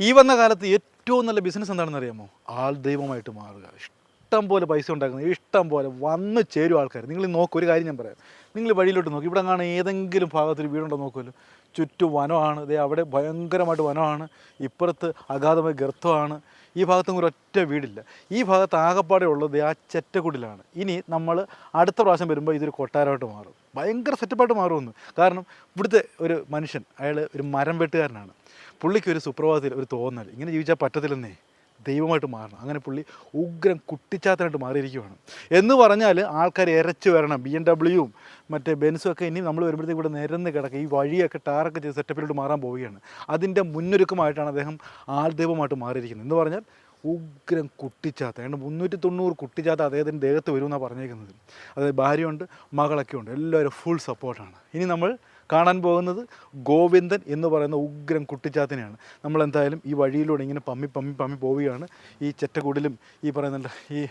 ഈ വന്ന കാലത്ത് ഏറ്റവും നല്ല ബിസിനസ് എന്താണെന്ന് അറിയാമോ? ആൾ ദൈവമായിട്ട് മാറുക. ഇഷ്ടം പോലെ പൈസ ഉണ്ടാക്കുന്നത് ഇഷ്ടം പോലെ വന്ന് ചേരും ആൾക്കാർ നിങ്ങൾ നോക്കൂ ഒരു കാര്യം ഞാൻ പറയാം. നിങ്ങൾ വഴിയിലോട്ട് നോക്കി. ഇവിടെ കാണാൻ ഏതെങ്കിലും ഭാഗത്തൊരു വീടുണ്ടോ നോക്കുമല്ലോ. ചുറ്റും വനമാണ്. ദേ അവിടെ ഭയങ്കരമായിട്ട് വനമാണ്. ഇപ്പുറത്ത് അഗാധമായ ഗർത്തമാണ്. ഈ ഭാഗത്തും ഒരു ഒറ്റ വീടില്ല. ഈ ഭാഗത്ത് ആകപ്പാടെ ഉള്ളത് ആ ചെറ്റക്കുടിലാണ്. ഇനി നമ്മൾ അടുത്ത പ്രാവശ്യം വരുമ്പോൾ ഇതൊരു കൊട്ടാരമായിട്ട് മാറും. ഭയങ്കര സെറ്റപ്പായിട്ട് മാറുമെന്ന്. കാരണം ഇവിടുത്തെ ഒരു മനുഷ്യൻ അയാൾ ഒരു മരം വെട്ടുകാരനാണ്. പുള്ളിക്ക് ഒരു സുപ്രഭാതത്തിൽ ഒരു തോന്നൽ. ഇങ്ങനെ ജീവിച്ചാൽ പറ്റത്തില്ലെന്നേ. ദൈവമായിട്ട് മാറണം. അങ്ങനെ പുള്ളി ഉഗ്രം കുട്ടിച്ചാത്തനായിട്ട് മാറിയിരിക്കുവാണ്. എന്ന് പറഞ്ഞാൽ ആൾക്കാർ ഇരച്ചു വരണം. ബി എം ഡബ്ല്യൂവും മറ്റേ ബെൻസും ഒക്കെ ഇനി നമ്മൾ വരുമ്പോഴത്തേക്ക് ഇവിടെ നിരന്ന് കിടക്കുക ഈ വഴിയൊക്കെ ടാറൊക്കെ ചെയ്ത് സെറ്റപ്പിലോട്ട് മാറാൻ പോവുകയാണ്. അതിന്റെ മുന്നൊരുക്കമായിട്ടാണ് അദ്ദേഹം ആൾദൈവമായിട്ട് മാറിയിരിക്കുന്നത്. എന്ന് പറഞ്ഞാൽ ഉഗ്രം കുട്ടിച്ചാത്ത ഏതാണ്ട് മുന്നൂറ്റി തൊണ്ണൂറ് കുട്ടിച്ചാത്ത അദ്ദേഹത്തിന്റെ ദേഹത്ത് വരുമെന്നാണ് പറഞ്ഞേക്കുന്നത്. അതായത് ഭാര്യയുണ്ട് മകളൊക്കെ ഉണ്ട് എല്ലാവരും ഫുൾ സപ്പോർട്ടാണ് ഇനി നമ്മൾ കാണാൻ പോകുന്നത് ഗോവിന്ദൻ എന്ന് പറയുന്ന ഉഗ്രം കുട്ടിച്ചാത്തിനെയാണ്. നമ്മൾ എന്തായാലും ഈ വഴിയിലൂടെ ഇങ്ങനെ പമ്മി പമ്മി പമ്മി പോവുകയാണ്. ഈ ചെറ്റക്കൂടിലും ഈ പറയുന്നുണ്ട് ഈ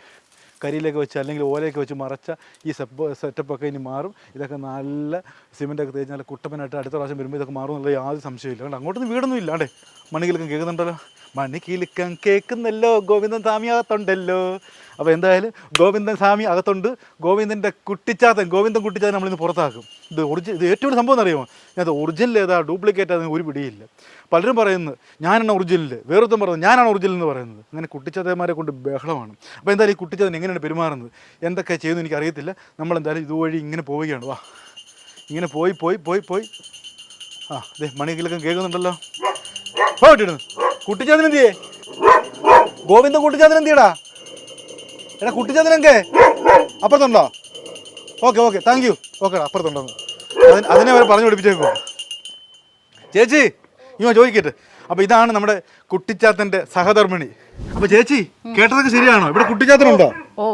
കരിയിലേക്ക് വെച്ച് അല്ലെങ്കിൽ ഓലയൊക്കെ വെച്ച് മറച്ച ഈ സെപ്പ് സെറ്റപ്പൊക്കെ ഇനി മാറും. ഇതൊക്കെ നല്ല സിമെന്റൊക്കെ തേച്ച് നല്ല കുട്ടപ്പനായിട്ട് അടുത്ത പ്രാവശ്യം വരുമ്പോൾ ഇതൊക്കെ മാറും എന്നുള്ള യാതൊരു സംശയമില്ല അങ്ങോട്ടൊന്നും വീടൊന്നും ഇല്ല. അല്ലേ മണികിലക്കം കേൾക്കുന്നുണ്ടല്ലോ? മണിക്കിലുക്കം കേൾക്കുന്നല്ലോ ഗോവിന്ദൻ സ്വാമി അകത്തുണ്ടല്ലോ. അപ്പോൾ എന്തായാലും ഗോവിന്ദൻ സ്വാമി അകത്തുണ്ട്. ഗോവിന്ദന്റെ കുട്ടിച്ചാത്തൻ ഗോവിന്ദൻ കുട്ടിച്ചാത്തൻ നമ്മളിന്ന് പുറത്താക്കും. ഇത് ഒറിജിൻ ഇത് ഏറ്റവും സംഭവം എന്നറിയുമോ? ഞാൻ ഒറിജിനൽ ഏതാ ഡ്യൂപ്ലിക്കേറ്റ് അതിന് ഒരു പിടിയില്ല. പലരും പറയുന്നത് ഞാനാണ് ഒറിജിനൽ. വേറൊരുത്തം പറയുന്നത് ഞാനാണ് ഒറിജിനൽ എന്ന് പറയുന്നത്. അങ്ങനെ കുട്ടിച്ചാത്തന്മാരെ കൊണ്ട് ബഹളമാണ്. അപ്പോൾ എന്തായാലും ഈ കുട്ടിച്ചാത്തൻ എങ്ങനെയാണ് പെരുമാറുന്നത്? എന്തൊക്കെ ചെയ്യുന്നു എനിക്ക് അറിയത്തില്ല. നമ്മൾ എന്തായാലും ഇതുവഴി ഇങ്ങനെ പോവുകയാണ്. വാ. ഇങ്ങനെ പോയി പോയി പോയി പോയി. ആ ദേ കിലക്കം കേൾക്കുന്നുണ്ടല്ലോ. പോയിട്ടിടുന്നു കുട്ടിച്ചാത്തൻ എന്തിയേ? ഗോവിന്ദൻ കുട്ടിച്ചാത്തൻ എന്തിയടാ? എടാ കുട്ടിച്ചാത്തനൊക്കെ അപ്പുറത്തുണ്ടോ? ഓക്കെ ഓക്കെ താങ്ക് യു ഓക്കെടാ അപ്പുറത്തുണ്ടോ അതിനെ അവരെ പറഞ്ഞു പിടിപ്പിച്ചേക്കോ. ചേച്ചി ഇങ്ങോ ചോദിക്കട്ടെ. അപ്പൊ ഇതാണ് നമ്മുടെ കുട്ടിച്ചാത്തന്റെ സഹധർമ്മിണി. അപ്പൊ ചേച്ചി കേട്ടതൊക്കെ ശരിയാണോ? ഇവിടെ കുട്ടിച്ചാത്തനുണ്ടോ? ഓ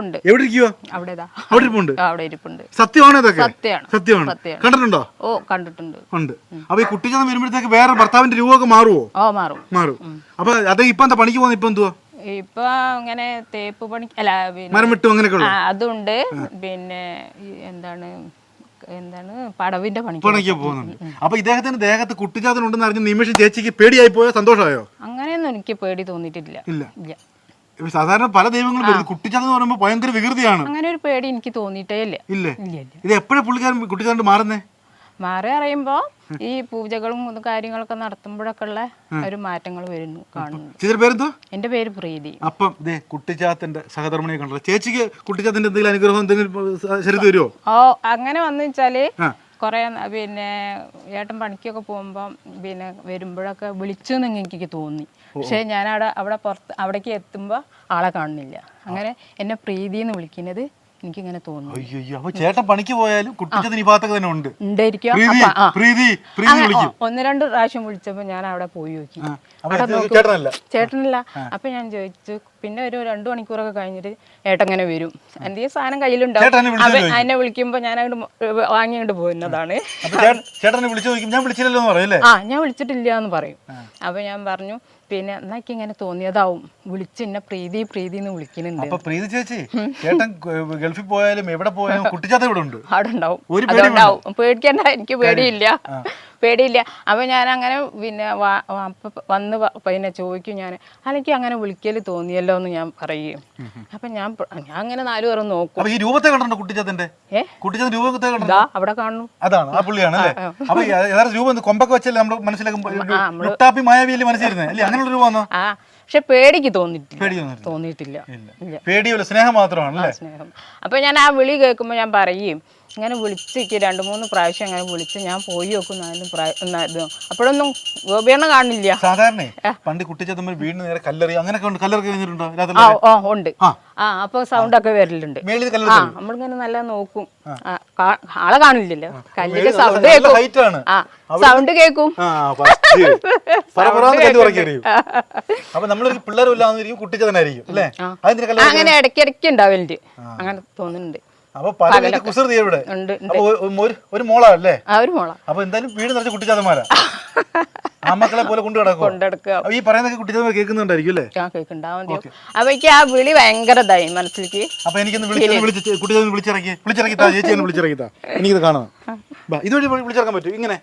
ഉണ്ട്. എവിടെ ഇരിക്കുവാ? അവിടെതാ. അവിടെ ഇരിപ്പുണ്ട്? അവിടെ ഇരിപ്പുണ്ട്. സത്യമാണോ ഇതൊക്കെ? സത്യമാണ്. സത്യമാണ്. കണ്ടിട്ടുണ്ടോ? ഓ കണ്ടിട്ടുണ്ട്. ഉണ്ട്. അപ്പൊ ഈ കുട്ടിച്ചാത്തൻ വരുമ്പോഴത്തേക്ക് വേറെ ഭർത്താവിന്റെ രൂപമൊക്കെ മാറുമോ ഓ മാറും. മാറും. അപ്പൊ അത് ഇപ്പൊ എന്താ പണിക്ക് പോകുന്നത് ഇപ്പൊ എന്തുവാ? ഇപ്പൊ അങ്ങനെ തേപ്പ് പണി അല്ല മരം വിട്ടു അങ്ങനെയൊക്കെ അതുണ്ട്. പിന്നെ എന്താണ് എന്താണ് പടവിന്റെ പണി പണിക്ക് പോകുന്നുണ്ട്. അപ്പൊ ഇദ്ദേഹത്തിന്റെ ദേഹത്ത് കുട്ടിച്ചാത്തൻ ഉണ്ടെന്ന് നിമിഷം ചേച്ചിക്ക് പേടിയായി പോയോ? സന്തോഷമായോ? അങ്ങനെയൊന്നും എനിക്ക് പേടി തോന്നിയിട്ടില്ല. ഇല്ല. ഇല്ല. സാധാരണ പല ദൈവങ്ങളും വരുന്നത് എന്ന് പറയുമ്പോൾ ഭയങ്കര വികൃതിയാണ്. അങ്ങനെ ഒരു പേടി എനിക്ക് തോന്നിയിട്ടേ ഇല്ല. ഇത് എപ്പോഴാണ് പുള്ളിക്കാരൻ കുട്ടിച്ചാത്തൻ മാറുന്നേ? മാറി അറിയുമ്പോ ഈ പൂജകളും കാര്യങ്ങളൊക്കെ നടത്തുമ്പോഴൊക്കെ ഉള്ള ഒരു മാറ്റങ്ങൾ വരുന്നു കാണുന്നു. എന്റെ പേര് പ്രീതി. അപ്പം ഇതേ കുട്ടിച്ചാത്തന്റെ സഹധർമ്മിണിയെ കണ്ടല്ലോ. ചേച്ചിക്ക് കുട്ടിച്ചാത്തിന്റെ എന്തെങ്കിലും അനുഗ്രഹം എന്തെങ്കിലും വരുമോ ഓ അങ്ങനെ വന്നു വെച്ചാൽ. കുറെ പിന്നെ ഏട്ടൻ പണിക്കൊക്കെ പോകുമ്പോൾ പിന്നെ വരുമ്പോഴൊക്കെ വിളിച്ചു എന്ന് എനിക്ക് തോന്നി പക്ഷെ ഞാൻ അവിടെ അവിടെ പുറത്ത് അവിടേക്ക് എത്തുമ്പോൾ ആളെ കാണുന്നില്ല. അങ്ങനെ എന്നെ പ്രീതി എന്ന് വിളിക്കുന്നത് എനിക്കിങ്ങനെ തോന്നുന്നു. അയ്യോ അപ്പൊ ചേട്ടൻ പണിക്ക് പോയാലും കുട്ടിച്ചാത്തൻ ഈ ഭാഗത്തൊക്കെ തന്നെ ഉണ്ട്. ഉണ്ടായിരിക്കും പ്രീതി അപ്പൊ ആ. പ്രീതി പ്രീതി അങ്ങനെ വിളിക്കും. ഒന്ന് രണ്ട് പ്രാവശ്യം വിളിച്ചപ്പോ ഞാൻ അവിടെ പോയി നോക്കി. അപ്പൊ അവിടെ ഇത് നോക്കി. ചേട്ടനല്ല. ചേട്ടനില്ല. അപ്പൊ ഞാൻ ചോദിച്ചു പിന്നെ ഒരു രണ്ടു മണിക്കൂറൊക്കെ കഴിഞ്ഞിട്ട് ഏട്ടൻ ഇങ്ങനെ വരും. എന്തെങ്കിലും സാധനം കയ്യിലുണ്ടാവും. ചേട്ടൻ എന്നെ വിളിച്ചത് അവൻ എന്നെ വിളിക്കുമ്പോ ഞാൻ അങ്ങോട്ട് വാങ്ങിയോണ്ട് പോകുന്നതാണ്. അപ്പൊ ചേട്ടൻ ചേട്ടനെ വിളിച്ചു നോക്കും ഞാൻ വിളിച്ചില്ലല്ലോ എന്ന് ആ ഞാൻ വിളിച്ചിട്ടില്ല എന്ന് പറയും അപ്പൊ ഞാൻ പറഞ്ഞു പിന്നെ എന്നൊക്കെ ഇങ്ങനെ തോന്നിയതാവും. വിളിച്ച് എന്നെ പ്രീതി പ്രീതി എന്ന് വിളിക്കുന്നുണ്ട്. അപ്പൊ പ്രീതി ചേച്ചി ചേട്ടൻ ഗൾഫിൽ പോയാലും എവിടെ പോയാലും കുട്ടിച്ചാത്ത ഇവിടെ ഉണ്ട്. അവിടെ ഉണ്ടാവും. ഒരു പേടിയും പേടിക്കണ്ട എനിക്ക് പേടിയില്ല. പേടിയില്ല. അപ്പോൾ ഞാൻ അങ്ങനെ പിന്നെ വന്ന് പിന്നെ ചോദിക്കും ഞാൻ അല്ലെങ്കിൽ അങ്ങനെ വിളിക്കൽ തോന്നിയല്ലോ എന്ന് ഞാൻ പറയും. അപ്പൊ ഞാൻ ഞാൻ അങ്ങനെ നാലു പേരും നോക്കും. ഈ രൂപത്തെ കണ്ടോ അവിടെ കാണുന്നു. അതാണ് ആ പുള്ളിയാണ് അല്ലേ? അപ്പൊ ഈ യഥാർത്ഥ രൂപം? കൊമ്പൊക്കെ വെച്ചല്ലേ നമ്മൾ മനസ്സിലാക്കുമ്പോൾ ലുട്ടാപ്പി മായാവിയല്ലേ മനസ്സിലിരുന്നത് അല്ലേ അങ്ങനെയുള്ള രൂപമാണോ ആ പക്ഷെ പേടിക്ക് തോന്നിട്ടില്ല. തോന്നിയിട്ടില്ല. പേടിയല്ല സ്നേഹം മാത്രമാണ് സ്നേഹം. അപ്പൊ ഞാൻ ആ വിളി കേൾക്കുമ്പോൾ ഞാൻ പറയും ഇങ്ങനെ വിളിച്ചിക്ക് രണ്ട് മൂന്ന് പ്രാവശ്യം അങ്ങനെ വിളിച്ച് ഞാൻ പോയി നോക്കും അപ്പോഴൊന്നും ഗോപിയണ്ണ കാണില്ല. സാധാരണ പണ്ട് കുട്ടിച്ചാത്തമ്മ വീണ് നേരെ കല്ലെറി അങ്ങനെയൊക്കെ ഉണ്ട്. കല്ലെറക്കി കഴിഞ്ഞിട്ടുണ്ടോ? ആ ഉണ്ട്. ആ. അപ്പൊ സൗണ്ട് ഒക്കെ വരലുണ്ട്. ആ കല്ലെറി നമ്മളിങ്ങനെ നല്ല നോക്കും. ആളെ കാണില്ലല്ലോ. കല്ലിന്റെ സൗണ്ട് കേൾക്കും. ആ സൗണ്ട് കേൾക്കും അപ്പൊ നമ്മളൊരു പിള്ളേരും ഇല്ലാന്നിരിക്കും കുട്ടിച്ചാത്തനായിരിക്കും അല്ലേ? അങ്ങനെ ഇടയ്ക്കിടയ്ക്ക് ഉണ്ടാവലുണ്ട്. അങ്ങനെ തോന്നുന്നുണ്ട്. അപ്പൊ പല കുസൃതി ഇവിടെ. അപ്പൊ ഒരു- ഒരു ഒരു മോളാ. അപ്പൊ എന്തായാലും വീട് നിറച്ച് കുട്ടിച്ചാത്തന്മാരാ ആ മക്കളെ പോലെ കൊണ്ടു കിടക്കും ഈ പറയുന്നതൊക്കെ കുട്ടിച്ചാത്തന്മാർ കേൾക്കുന്നുണ്ടായിരിക്കും അല്ലേ? അപ്പൊ ആ വിളി ഭയങ്കര ഇതായി മനസ്സിലേക്ക്. അപ്പൊ എനിക്കൊന്ന് വിളിച്ചിറക്കി. വിളിച്ചിറക്കി താ ചേച്ചി വിളിച്ചിറക്കി താ. എനിക്കിത് കാണാം ഇതുവഴി വിളിച്ചിറക്കാൻ പറ്റും? ഇങ്ങനെ.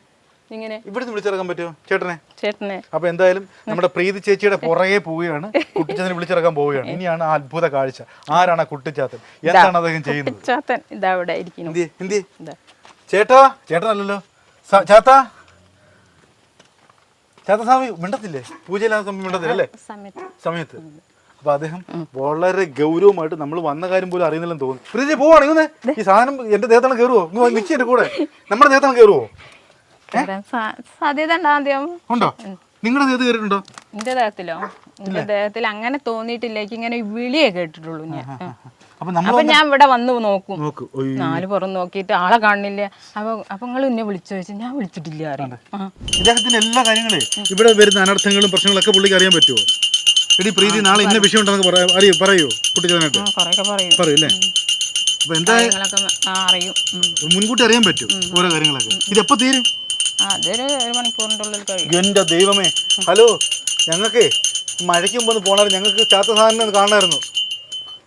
ഇങ്ങനെ. ഇവിടുന്ന് വിളിച്ചിറക്കാൻ പറ്റുമോ? ചേട്ടനെ? ചേട്ടനെ. അപ്പൊ എന്തായാലും നമ്മുടെ പ്രീതി ചേച്ചിയുടെ പുറകെ പോവുകയാണ്. കുട്ടിച്ചാത്തനെ വിളിച്ചിറക്കാൻ പോവുകയാണ്. ഇനിയാണ് ആ അത്ഭുത കാഴ്ച. ആരാണ് ആ കുട്ടിച്ചാത്തൻ? എന്താണ് അദ്ദേഹം ചെയ്യുന്നത്? ചാത്തൻ ഇതാ ഇവിടെ ഇരിക്കുന്നു. എന്തി എന്തി ഇതാ. ചേട്ടാ? ചേട്ടനല്ലല്ലോ. സ- ചാത്താ? ചാത്ത സ്വാമി മിണ്ടത്തില്ലേ? പൂജയില്ലാത്ത സമയം മിണ്ടത്തില്ല അല്ലേ? സമയത്ത്. സമയത്ത്. അപ്പൊ അദ്ദേഹം വളരെ ഗൗരവമായിട്ട് നമ്മൾ വന്ന കാര്യം പോലും അറിയുന്നില്ലെന്ന് തോന്നുന്നു. പ്രീതി പോവാണ് ഇങ്ങനെ ഈ സാധനം എന്റെ ദേഹത്താണ് കയറുവോ? നിൽക്കി എന്റെ കൂടെ. നമ്മുടെ ദേഹത്താണ് കയറുവോ? സാധ്യത ഉണ്ടോ നിങ്ങളുടെ ദേഹത്ത് കയറിയിട്ടുണ്ടോ എന്റെ ദേഹത്തിലോ? എന്റെ ദേഹത്തിൽ അങ്ങനെ തോന്നിയിട്ടില്ല ഇങ്ങനെ വിളിയെ കേട്ടിട്ടുള്ളൂ ഞാൻ. അപ്പൊ ഞാൻ ഇവിടെ വന്ന് നോക്കും. നാല് പുറം നോക്കിയിട്ട് ആളെ കാണുന്നില്ല അപ്പൊ അപ്പൊ നിങ്ങൾ എന്നെ വിളിച്ചു ചോദിച്ചു. ഞാൻ വിളിച്ചിട്ടില്ല ഇദ്ദേഹത്തിന്റെ എല്ലാ കാര്യങ്ങളെ ഇവിടെ വരുന്ന അനർത്ഥങ്ങളും പ്രശ്നങ്ങളൊക്കെ പുള്ളിക്ക് അറിയാൻ പറ്റുമോ എടി പ്രീതി നാളെ ഇന്ന വിഷയം ഉണ്ടെന്ന് പറയാ അറിയോ പറയോ കുട്ടിച്ചനായിട്ട് ആ, കുറെയൊക്കെ പറയും. പറയൂ അല്ലേ? അപ്പൊ എന്താ അറിയും. മുൻകൂട്ടി അറിയാൻ പറ്റും ഓരോ കാര്യങ്ങളൊക്കെ. ഇതെപ്പോ തീരും? അതൊരു എന്റെ ദൈവമേ. ഹലോ ഞങ്ങൾക്ക് മഴയ്ക്ക് മുമ്പ് ഒന്ന് പോണായിരുന്നു. ഞങ്ങൾക്ക് ചാത്തസ്വാമിനെ ഒന്ന് കാണണമായിരുന്നു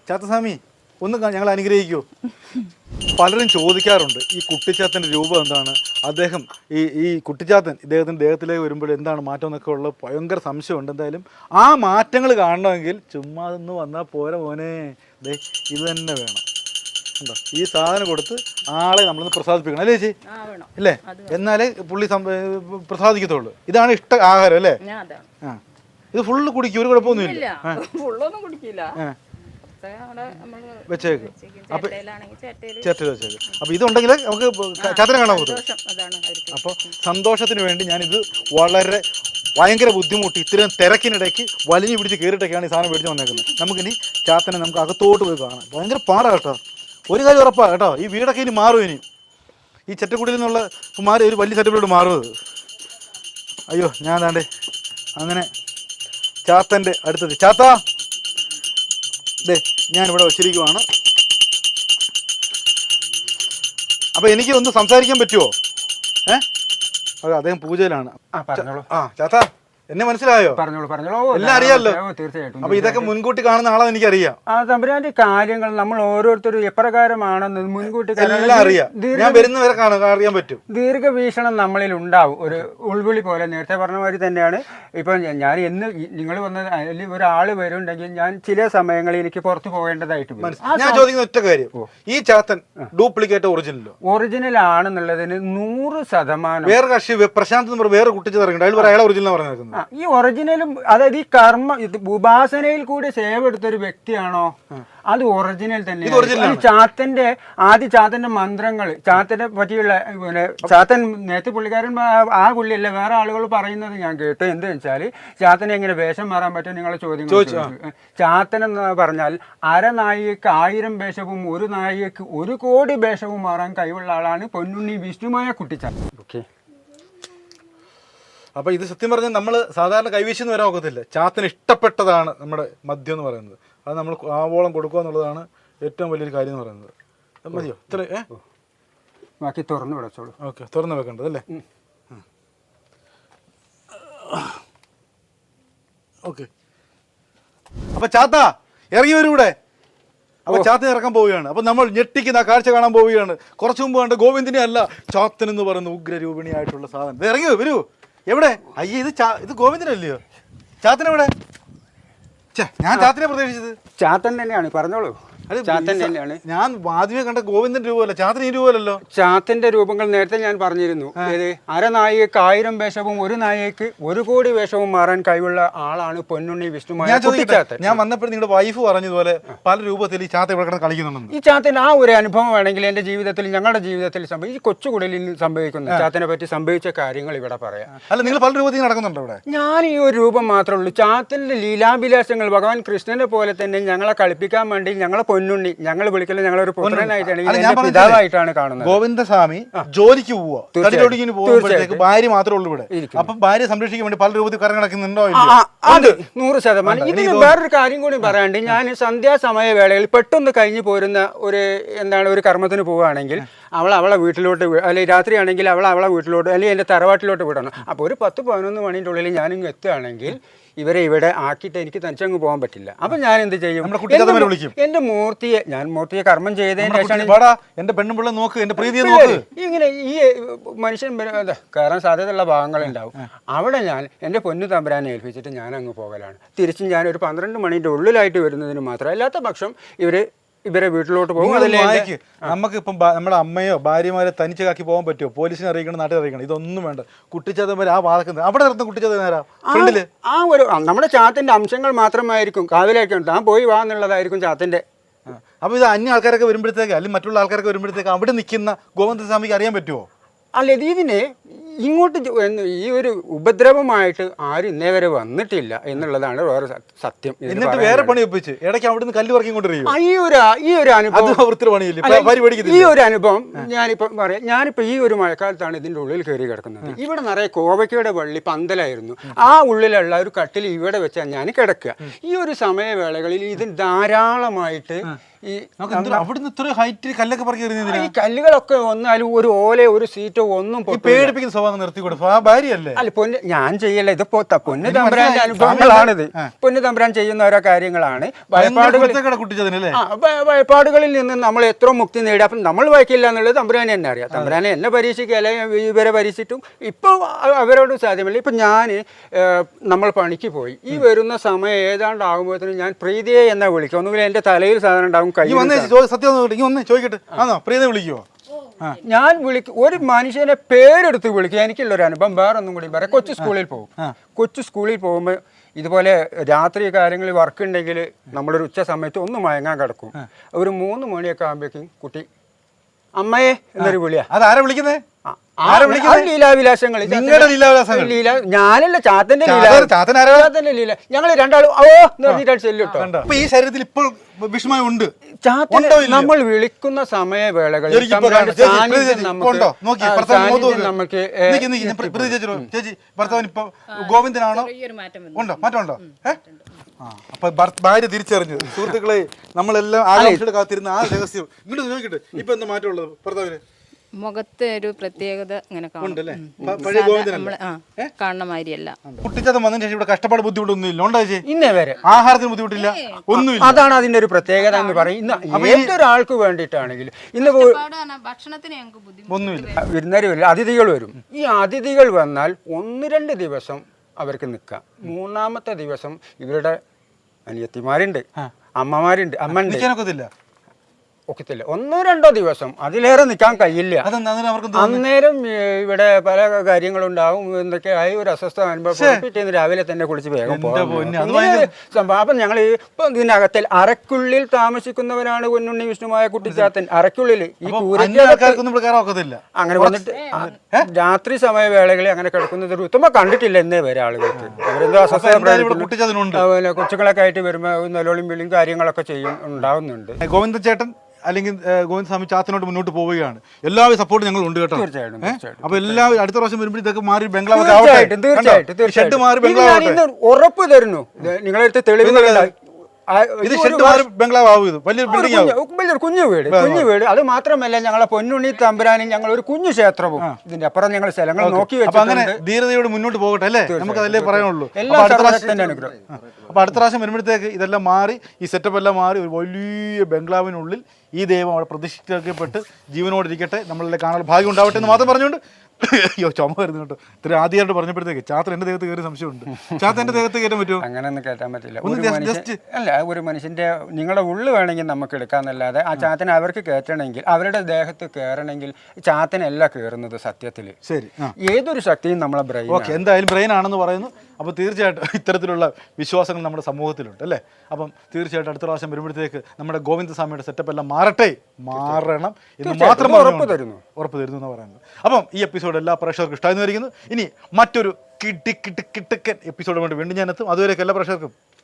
ചാത്തസ്വാമി ഒന്ന് കാ- ഞങ്ങളെ അനുഗ്രഹിക്കൂ. പലരും ചോദിക്കാറുണ്ട് ഈ കുട്ടിച്ചാത്തന്റെ രൂപം എന്താണ്? അദ്ദേഹം ഈ ഈ കുട്ടിച്ചാത്തൻ ഇദ്ദേഹത്തിന്റെ ദേഹത്തിലേക്ക് വരുമ്പോൾ എന്താണ് മാറ്റം എന്നൊക്കെ ഉള്ള ഭയങ്കര സംശയമുണ്ട്. എന്തായാലും ആ മാറ്റങ്ങൾ കാണണമെങ്കിൽ ചുമ്മാ ഒന്ന് വന്നാൽ പോരെ മോനെ. ദേ ഇത് തന്നെ വേണം. ഉണ്ടോ? ഈ സാധനം കൊടുത്ത് ആളെ നമ്മളൊന്ന് പ്രസാദിപ്പിക്കണം അല്ലേ ചേച്ചി? അല്ലേ എന്നാലേ പുള്ളി പ്രസാദിക്കത്തുള്ളൂ. ഇതാണ് ഇഷ്ട ആഹാരം അല്ലേ? ആ. ഇത് ഫുള്ള് കുടിക്കും ഒരു കുഴപ്പമൊന്നുമില്ല ഇല്ല. ഫുള്ളൊന്നും കുടിക്കില്ല. വെച്ചേക്ക്. അപ്പൊ ചേട്ടയിൽ വെച്ചേക്ക്. അപ്പൊ ഇതുണ്ടെങ്കിൽ നമുക്ക് ചാത്തനെ കാണാൻ പോകും അപ്പോൾ സന്തോഷത്തിന് വേണ്ടി ഞാനിത് വളരെ ഭയങ്കര ബുദ്ധിമുട്ടി ഇത്രയും തിരക്കിനിടയ്ക്ക് വലിഞ്ഞു പിടിച്ച് കയറിയിട്ടൊക്കെയാണ് ഈ സാധനം മേടിച്ച് വന്നേക്കുന്നത്. നമുക്കിനി ചാത്തനെ നമുക്ക് അകത്തോട്ട് പോയി കാണാം. ഭയങ്കര പാടാ കേട്ടോ. ഒരു കാര്യം ഉറപ്പാണ് കേട്ടോ. ഈ വീടൊക്കെ ഇനി മാറും ഇനി. ഈ ചെറ്റക്കുടിയിൽ നിന്നുള്ള മാറി ഒരു വലിയ സെറ്റപ്പിലോട്ട് മാറുന്നത്. അയ്യോ ഞാൻ താണ്ടേ അങ്ങനെ ചാത്തന്റെ അടുത്തത്. ചാത്ത ദേ ഞാൻ ഇവിടെ വെച്ചിരിക്കുവാണ്. അപ്പൊ എനിക്ക് ഒന്ന് സംസാരിക്കാൻ പറ്റുമോ ഏ? അതെ അദ്ദേഹം പൂജയിലാണ്. ആ പറഞ്ഞോളൂ. ആ ചാത്ത. എന്നെ മനസ്സിലായോ? പറഞ്ഞോളൂ പറഞ്ഞോളൂ. എല്ലാം അറിയാലോ. ഓ, തീർച്ചയായിട്ടും അപ്പൊ ഇതൊക്കെ മുൻകൂട്ടി കാണുന്ന ആളാന്ന് എനിക്കറിയാം. ആ തമ്പുരാന്റെ കാര്യങ്ങൾ നമ്മൾ ഓരോരുത്തരും എപ്രകാരമാണെന്ന് മുൻകൂട്ടി എല്ലാം അറിയാം. ദീർഘ- ഞാൻ വരുന്നവരെ കാണാൻ അറിയാൻ പറ്റും. ദീർഘവീക്ഷണം നമ്മളിൽ ഉണ്ടാവും. ഒരു ഉൾവിളി പോലെ നേരത്തെ പറഞ്ഞ മാതിരി തന്നെയാണ്. ഇപ്പം ഞ- ഞാൻ എന്ന് നിങ്ങൾ വന്ന അതിൽ ഒരാൾ വരുന്നുണ്ടെങ്കിൽ ഞാൻ ചില സമയങ്ങളിൽ എനിക്ക് പുറത്തു പോകേണ്ടതായിട്ട് വരും. ഞാൻ ചോദിക്കുന്ന ഒറ്റ കാര്യം. ഈ ചാത്തൻ ഡ്യൂപ്ലിക്കേറ്റ് ഒറിജിനലോ? ഒറിജിനൽ ആണെന്നുള്ളതിന് നൂറ് ശതമാനം വേറെ കക്ഷി വേ- പ്രശാന്ത് എന്ന് പറഞ്ഞ വേറെ കുട്ടിച്ച് ഇറങ്ങിയിട്ട് അയാൾ പറയാം അയാളെ ഒറിജിനൽ പറഞ്ഞിരിക്കുന്നത് ആ, ഈ ഒറിജിനലും അതായത് ഈ കർമ്മ ഇത് ഉപാസനയിൽ കൂടി സേവ എടുത്ത ഒരു വ്യക്തിയാണോ അത് ഒറിജിനൽ തന്നെ ചാത്തന്റെ ആദ്യ ചാത്തന്റെ മന്ത്രങ്ങൾ ചാത്തനെ പറ്റിയുള്ള പിന്നെ ചാത്തൻ നേരത്തെ പുള്ളിക്കാരൻ ആ- പുള്ളിയല്ല വേറെ ആളുകൾ പറയുന്നത് ഞാൻ കേട്ടു. എന്ത് വെച്ചാൽ ചാത്തനെ എങ്ങനെ വേഷം മാറാൻ പറ്റും നിങ്ങളെ ചോദ്യം ചാത്തൻ എന്ന് പറഞ്ഞാൽ അരനായികക്ക് ആയിരം വേഷവും ഒരു നായികക്ക് ഒരു കോടി വേഷവും മാറാൻ കഴിവുള്ള ആളാണ് പൊന്നുണ്ണി വിഷ്ണുമായ കുട്ടിച്ചാത്തൻ ഓക്കെ അപ്പൊ ഇത് സത്യം പറഞ്ഞാൽ നമ്മൾ സാധാരണ കൈവീശിന്ന് വരാൻ ഒക്കത്തില്ല. ചാത്തിന് ഇഷ്ടപ്പെട്ടതാണ് നമ്മുടെ മദ്യം എന്ന് പറയുന്നത്. അത് നമ്മൾ ആവോളം കൊടുക്കുക എന്നുള്ളതാണ് ഏറ്റവും വലിയൊരു കാര്യം എന്ന് പറയുന്നത്. മതിയോ? ഇത്ര ഏ? ബാക്കി തുറന്ന് വിടച്ചോളൂ. ഓക്കെ തുറന്ന് വെക്കേണ്ടത് അല്ലേ? ഓക്കെ. അപ്പൊ ചാത്ത ഇറങ്ങി വരും ഇവിടെ. അപ്പൊ ചാത്തൻ ഇറക്കാൻ പോവുകയാണ്. അപ്പൊ നമ്മൾ ഞെട്ടിക്കുന്ന ആ കാഴ്ച കാണാൻ പോവുകയാണ്. കുറച്ചു മുമ്പ് കണ്ട് ഗോവിന്ദിനെ അല്ല ചാത്തൻ എന്ന് പറയുന്ന ഉഗ്രരൂപിണിയായിട്ടുള്ള സാധനം. ഇറങ്ങി വരൂ. എവിടെ? അയ്യേ ഇത് ചാ ഇത് ഗോവിന്ദനല്ലയോ? ചാത്തൻ എവിടെ ഛെ, ഞാൻ ചാത്തനെ പ്രതീക്ഷിച്ചത്. ചാത്തൻ തന്നെയാണ് പറഞ്ഞോളൂ. ചാത്തൻ ഈ തന്നെയാണ്. ഞാൻ ആദ്യമേ കണ്ട ഗോവിന്ദൻ രൂപമല്ല. ചാത്തൻ ഈ രൂപമല്ലോ ചാത്തന്റെ രൂപങ്ങൾ നേരത്തെ ഞാൻ പറഞ്ഞിരുന്നു. ഏത്? അരനായികക്ക് ആയിരം വേഷവും ഒരു നായികക്ക് ഒരു കോടി വേഷവും മാറാൻ കഴിവുള്ള ആളാണ് പൊന്നുണ്ണി വിഷ്ണുമായ ഞാൻ വന്നപ്പോൾ നിങ്ങളുടെ വൈഫ് പറഞ്ഞതുപോലെ പല രൂപത്തിൽ ഈ ചാത്ത ഇവിടെ കിടന്ന് കളിക്കുന്നുണ്ട് ഈ ചാത്തൻ ആ ഒരു അനുഭവം വേണമെങ്കിൽ എന്റെ ജീവിതത്തിൽ ഞങ്ങളുടെ ജീവിതത്തിൽ സംഭവിച്ചു ഈ കൊച്ചുകുടലിൽ സംഭവിക്കുന്ന. ചാത്തനെ പറ്റി സംഭവിച്ച കാര്യങ്ങൾ ഇവിടെ പറയാം. അല്ല നിങ്ങൾ പല രൂപത്തിൽ നടക്കുന്നുണ്ടോ ഇവിടെ? ഞാൻ ഈ ഒരു രൂപം മാത്രമേ ഉള്ളൂ. ചാത്തിന്റെ ലീലാഭിലാഷങ്ങൾ ഭഗവാൻ കൃഷ്ണനെ പോലെ തന്നെ ഞങ്ങളെ കളിപ്പിക്കാൻ വേണ്ടി ഞങ്ങളെ പൊന്നുണ്ണി. ഞങ്ങൾ വിളിക്കൽ ഞങ്ങളൊരു പുത്രനായിട്ടാണ്. പിതാവായിട്ടാണ് കാണുന്നത്. ഗോവിന്ദസ്വാമി ജോലിക്ക് പോവുക. തീർച്ചയായും. തടിയൊടിക്കിന് പോകുമ്പോഴത്തേക്ക് ഭാര്യ മാത്രമേ ഉള്ളൂ ഇവിടെ. അപ്പൊ ഭാര്യ സംരക്ഷിക്കാൻ വേണ്ടി പല രൂപത്തിൽ കറങ്ങി നടക്കുന്നുണ്ടോ ആ, ഇല്ലയോ? ആ, അത് നൂറ് ശതമാനം. ഇതിന് വേറൊരു കാര്യം കൂടി പറയാണ്ട് ഞാൻ സന്ധ്യാസമയ വേളയിൽ പെട്ടെന്ന് കഴിഞ്ഞു പോരുന്ന ഒരു എന്താണ് ഒരു കർമ്മത്തിന് പോവുകയാണെങ്കിൽ അവൾ അവളെ വീട്ടിലോട്ട് അല്ലെങ്കിൽ രാത്രിയാണെങ്കിൽ അവൾ അവളെ വീട്ടിലോട്ട് അല്ലെങ്കിൽ എന്റെ തറവാട്ടിലോട്ട് വിടണം. അപ്പോൾ ഒരു പത്ത് പതിനൊന്ന് മണിന്റെ ഉള്ളിൽ ഞാനിങ്ങ് എത്തുകയാണെങ്കിൽ ഇവരെ ഇവിടെ ആക്കിയിട്ട് എനിക്ക് തനിച്ചങ്ങ് പോകാൻ പറ്റില്ല. അപ്പം ഞാൻ എന്ത് ചെയ്യും? എന്റെ. എന്റെ മൂർത്തിയെ ഞാൻ മൂർത്തിയെ കർമ്മം ചെയ്തതിന് ശേഷമാണ് പിള്ള നോക്ക് എന്റെ പ്രീതിയെ നോക്ക്. ഇങ്ങനെ ഈ മനുഷ്യൻ കയറാൻ സാധ്യതയുള്ള ഭാഗങ്ങളുണ്ടാവും. അവിടെ ഞാൻ എന്റെ പൊന്നു തമ്പരാനെ ഏൽപ്പിച്ചിട്ട് ഞാൻ അങ്ങ് പോകലാണ്. തിരിച്ചും ഞാൻ ഒരു പന്ത്രണ്ട് മണിന്റെ ഉള്ളിലായിട്ട് വരുന്നതിന് മാത്രം അല്ലാത്ത പക്ഷം ഇവർ ഇവരെ വീട്ടിലോട്ട് പോകും. നമുക്ക് ഇപ്പം നമ്മുടെ അമ്മയോ ഭാര്യമാരെ തനിച്ചാക്കി പോകാൻ പറ്റുമോ? പോലീസിനെ അറിയിക്കണം നാട്ടിൽ അറിയിക്കണം. ഇതൊന്നും വേണ്ട. കുട്ടിച്ചതമ്പര ആ വാതക്കുന്നത് അവിടെ നിർത്തുന്ന കുട്ടിച്ചത നേരാ ഫ്രണ്ടിൽ. ആ ഒരു നമ്മുടെ ചാത്തിന്റെ അംശങ്ങൾ മാത്രമായിരിക്കും. കാവിലേക്ക് താൻ പോയി വാ എന്നുള്ളതായിരിക്കും ചാത്തിന്റെ. അപ്പോൾ അപ്പൊ ഇത് അന്യ ആൾക്കാരൊക്കെ വരുമ്പോഴത്തേക്ക് അല്ലെങ്കിൽ മറ്റുള്ള ആൾക്കാരൊക്കെ വരുമ്പോഴത്തേക്ക് അവിടെ നിൽക്കുന്ന ഗോവിന്ദസ്വാമിക്ക് അറിയാൻ പറ്റുമോ അല്ല ഇതിനെ ഇങ്ങോട്ട് ഈ ഒരു ഉപദ്രവമായിട്ട് ആരും ഇന്നേ വരെ വന്നിട്ടില്ല എന്നുള്ളതാണ് വേറെ സത്യം. എന്നിട്ട് വേറെ പണി ഒപ്പിച്ച് ഇടയ്ക്ക് അവിടുന്ന് കല്ല് പറക്കി കൊണ്ടിരിക്കും ഈ ഒരു ഈ ഒരു അനുഭവം ഈ ഒരു അനുഭവം ഞാനിപ്പോ പറയാം. ഞാനിപ്പോ ഈ ഒരു മഴക്കാലത്താണ് ഇതിന്റെ ഉള്ളിൽ കയറി കിടക്കുന്നത്. ഇവിടെ നിറയെ കോവയ്ക്കയുടെ വള്ളി പന്തലായിരുന്നു. ആ ഉള്ളിലുള്ള ഒരു കട്ടിൽ ഇവിടെ വെച്ചാൽ ഞാൻ കിടക്കുക. ഈ ഒരു സമയവേളകളിൽ ഇതിന് ധാരാളമായിട്ട് ഈ അവിടുന്ന് ഇത്ര ഹൈറ്റിൽ കല്ലൊക്കെ എറിയുന്നതിനാ ഈ കല്ലുകളൊക്കെ വന്നാലും ഒരു ഓലയോ ഒരു സീറ്റോ ഒന്നും പേടിപ്പിക്കുന്ന സ്വഭാവം നിർത്തി കൊടുക്കും ആ ഭാര്യയല്ലേ? അല്ല പൊന്ന് ഞാൻ ചെയ്യല്ല ഇത് പോത്ത പൊന്നു തമ്പുരാന്റെ. അനുഭവങ്ങളാണിത് പൊന്നു തമ്പുരാൻ ചെയ്യുന്ന ഓരോ കാര്യങ്ങളാണ്. വയപ്പാടുകളിൽ നിന്ന് നമ്മൾ എത്ര മുക്തി നേടി. അപ്പം നമ്മൾ വായിക്കില്ല എന്നുള്ളത് തമ്പുരാനെ തന്നെ അറിയാം. തമ്പുരാനെ എന്നെ പരീക്ഷിക്കുക അല്ലെങ്കിൽ ഇവരെ പരീക്ഷിച്ചിട്ടും. ഇപ്പോൾ അവരോട് സാധ്യമല്ല. ഇപ്പം ഞാൻ നമ്മൾ പണിക്ക് പോയി. ഈ വരുന്ന സമയം ഏതാണ്ട് ഏതാണ്ടാകുമ്പോഴത്തേനും ഞാൻ പ്രീതിയെ എന്നാ വിളിക്കും. ഒന്നുകിൽ എന്റെ തലയിൽ സാധനം ഉണ്ടാവും ഈ വന്നേ ചോദി സത്യം ഒന്ന് വന്നേ ചോദിക്കട്ടെ. ആണോ പ്രീത വിളിക്കുവോ? ഞാൻ വിളിക്കും ഒരു മനുഷ്യനെ പേരെടുത്ത് വിളിക്കുക എനിക്കുള്ള ഒരു അനുഭവം വേറെ ഒന്നും കൂടി പറയാം. കൊച്ചു സ്കൂളിൽ പോകും. കൊച്ചു സ്കൂളിൽ പോകുമ്പോൾ ഇതുപോലെ രാത്രി കാര്യങ്ങളിൽ വർക്ക് ഉണ്ടെങ്കിൽ നമ്മളൊരു ഉച്ച സമയത്ത് ഒന്ന് മയങ്ങാൻ കിടക്കും. ഒരു മൂന്ന് മണിയൊക്കെ ആകുമ്പോഴേക്കും കുട്ടി അമ്മയെ എന്നൊരു വിളിയാ. അതാരാ വിളിക്കുന്നേ? ലീലാവിലാസങ്ങൾ നിങ്ങളുടെ ലീലാവിലാസങ്ങൾ? ലീല ഞാനല്ല ചാത്തന്റെ? ചാത്തന്റെ ലീല ഞങ്ങൾ രണ്ടാളും ഓ എന്ന് ചെല്ലും കേട്ടോ കണ്ടോ? ഈ ശരീരത്തിൽ ഇപ്പോൾ വിഷമയം ഉണ്ട്. ഉണ്ടോ നമ്മൾ വിളിക്കുന്ന ചേച്ചി, നമുക്ക് ചേച്ചി ഭർത്താവിന് ഇപ്പൊ ഗോവിന്ദനാണോ? ഉണ്ടോ? മാറ്റമുണ്ടോ? അപ്പൊ ഭാര്യ തിരിച്ചറിഞ്ഞു. സുഹൃത്തുക്കളെ നമ്മളെല്ലാം ആകാംക്ഷയുടെ കാത്തിരുന്ന ആ രഹസ്യം. ഇങ്ങോട്ട് നോക്കിട്ട് ഇപ്പൊ എന്താ മാറ്റമുള്ളത് ഭർത്താവിന്? മുഖത്ത് ഒരു പ്രത്യേകത ഇങ്ങനെ കാണും. ഉണ്ടല്ലേ? ഉം. പ- പഴയ സാധാ ഗോവിന്ദനല്ലേ? കാണുന്ന മാതിരിയല്ല. കുട്ടിച്ചതം വന്നതിന് ശേഷം ഇവിടെ കഷ്ടപ്പാട് ബുദ്ധിമുട്ടൊന്നും ഇല്ല ഉണ്ടോ ചേച്ചി? ഇന്നേ വരെ. ആഹാരത്തിന് ബുദ്ധിമുട്ടില്ല ഒന്നുമില്ല. അതാണ് അതിന്റെ ഒരു പ്രത്യേകത എന്ന് പറയും. ഇന്ന് ഏതൊരാൾക്ക് വേണ്ടിയിട്ടാണെങ്കിലും ഇന്ന് പോ- ഭക്ഷണത്തിന് ഞങ്ങൾക്ക് ബുദ്ധിമുട്ട്. ഒന്നുമില്ല. വിരുന്നേര് വരില്ല. അതിഥികൾ വരും. ഈ അതിഥികൾ വന്നാൽ ഒന്ന് രണ്ട് ദിവസം അവർക്ക് നിൽക്കാം. മൂന്നാമത്തെ ദിവസം ഇവരുടെ അനിയത്തിമാരുണ്ട് അമ്മമാരുണ്ട് അമ്മ നിൽക്കാനൊക്കത്തില്ല? ഒക്കത്തില്ല. ഒന്നോ രണ്ടോ ദിവസം. അതിലേറെ നിൽക്കാൻ കഴിയില്ല? അന്നേരം ഇവിടെ പല കാര്യങ്ങളുണ്ടാവും. എന്തൊക്കെ ആയി ഒരു അസ്വസ്ഥ അനുഭവം. പിറ്റേന്ന് രാവിലെ തന്നെ കുളിച്ച് വേഗം പോകാം. അപ്പം ഞങ്ങൾ ഇപ്പം ഇതിനകത്തിൽ അരക്കുള്ളിൽ താമസിക്കുന്നവരാണ് പൊന്നുണ്ണി വിഷ്ണുമായ കുട്ടിച്ചാത്തൻ അരക്കുള്ളിൽ ഈ ഒക്കത്തില്ല. അങ്ങനെ വന്നിട്ട് രാത്രി സമയവേളകളിൽ അങ്ങനെ കിടക്കുന്നത് ഒരു ഉത്തമ കണ്ടിട്ടില്ല എന്നേ വരെ ആളുകൾക്ക്. അവരെന്തോ അസ്വസ്ഥത കൊച്ചുകളൊക്കെ ആയിട്ട് വരുമ്പോൾ നിലവിളിയും വിളിയും കാര്യങ്ങളൊക്കെ ചെയ്യും ഉണ്ടാവുന്നുണ്ട്. ഗോവിന്ദ ചേട്ടൻ? അല്ലെങ്കിൽ ഗോവിന്ദ് സ്വാമി ചാത്തനോട്ട് മുന്നോട്ട് പോവുകയാണ്. എല്ലാവരും സപ്പോർട്ട് ഞങ്ങൾ ഉണ്ട് കേട്ടോ? അപ്പൊ എല്ലാവരും അടുത്ത പ്രാവശ്യം വരുമ്പോൾ ഇതൊക്കെ മാറി ബംഗ്ലാവ് തീർച്ചയായിട്ടും തീർച്ചയായിട്ടും. ഉറപ്പ് തരുന്നു. നിങ്ങളെടുത്ത് തെളിവ് ഇത് ഒരു ഷെഡ് മാറി ബംഗ്ലാവ് ആവും ഇത്. വലിയൊരു ഒരു ബിൽഡിംഗ് ആവും. കുഞ്ഞ് വലിയൊരു കുഞ്ഞു വീട് കുഞ്ഞു വീട്. അത് മാത്രമല്ല ഞങ്ങളെ പൊന്നുണ്ണി തമ്പുരാനും ഞങ്ങൾ ഒരു കുഞ്ഞു ക്ഷേത്രവും ഇതിന്റെ അപ്പുറം ഞങ്ങൾ സ്ഥലങ്ങൾ നോക്കി അങ്ങനെ ധീരതയോട് മുന്നോട്ട് പോകട്ടെ അല്ലേ? നമുക്ക് അതല്ലേ പറയാനുള്ളൂ. എല്ലാ അപ്പൊ അടുത്ത പ്രാവശ്യം- അനുഗ്രഹം. അപ്പൊ അടുത്ത പ്രാവശ്യം വരുമ്പോഴത്തേക്ക് ഇതെല്ലാം മാറി ഈ സെറ്റപ്പ് എല്ലാം മാറി ഒരു വലിയ ബംഗ്ലാവിനുള്ളിൽ ഈ ദൈവം അവിടെ പ്രതിഷ്ഠിക്കപ്പെട്ട് ജീവനോടിരിക്കട്ടെ. നമ്മളെ കാണാൻ ഭാഗ്യം ഉണ്ടാവട്ടെ എന്ന് മാത്രം പറഞ്ഞുകൊണ്ട് അയ്യോ ചുമ വരുന്നു കേട്ടോ. ഇത്ര ആദ്യമായിട്ട് പറഞ്ഞപ്പോഴത്തേക്ക് ചാത്തൻ എന്റെ ദേഹത്ത് കയറി സംശയമുണ്ട്. ചാത്തൻ എന്റെ ദേഹത്ത് കയറ്റാൻ പറ്റുമോ? അങ്ങനെ ഒന്നും കേട്ടാൻ പറ്റില്ല ഒരു മനുഷ്യൻ അല്ല ഒരു മനുഷ്യന്റെ നിങ്ങളുടെ ഉള്ളു വേണമെങ്കിൽ നമുക്ക് എടുക്കാന്നല്ലാതെ ആ ചാത്തനെ അവർക്ക് കയറ്റണമെങ്കിൽ അവരുടെ ദേഹത്ത് കയറണമെങ്കിൽ ചാത്തനല്ല കയറുന്നത് സത്യത്തിൽ. ശരി ഏതൊരു ശക്തിയും നമ്മളെ ബ്രെയിൻ ഓക്കെ എന്തായാലും ബ്രെയിൻ ആണെന്ന് പറയുന്നു. അപ്പോൾ തീർച്ചയായിട്ടും ഇത്തരത്തിലുള്ള വിശ്വാസങ്ങൾ നമ്മുടെ സമൂഹത്തിലുണ്ട് അല്ലേ? അപ്പം തീർച്ചയായിട്ടും അടുത്ത പ്രാവശ്യം വരുമ്പോഴത്തേക്ക് നമ്മുടെ ഗോവിന്ദസ്വാമിയുടെ സെറ്റപ്പ് എല്ലാം മാറട്ടെ? മാറണം എന്ന് മാത്രം ഉറപ്പ് തരുന്നു. ഉറപ്പ് തരുന്നു എന്ന് പറയുന്നത്. അപ്പം ഈ എപ്പിസോഡ് എല്ലാ പ്രേക്ഷകർക്കും ഇഷ്ടമായിരുന്നു ഇനി മറ്റൊരു കിട്ടി കിട്ടി കിട്ടക്കൻ എപ്പിസോഡ് വേണ്ടി വീണ്ടും ഞാനെത്തും അതുവരെയൊക്കെ എല്ലാ പ്രേക്ഷകർക്കും.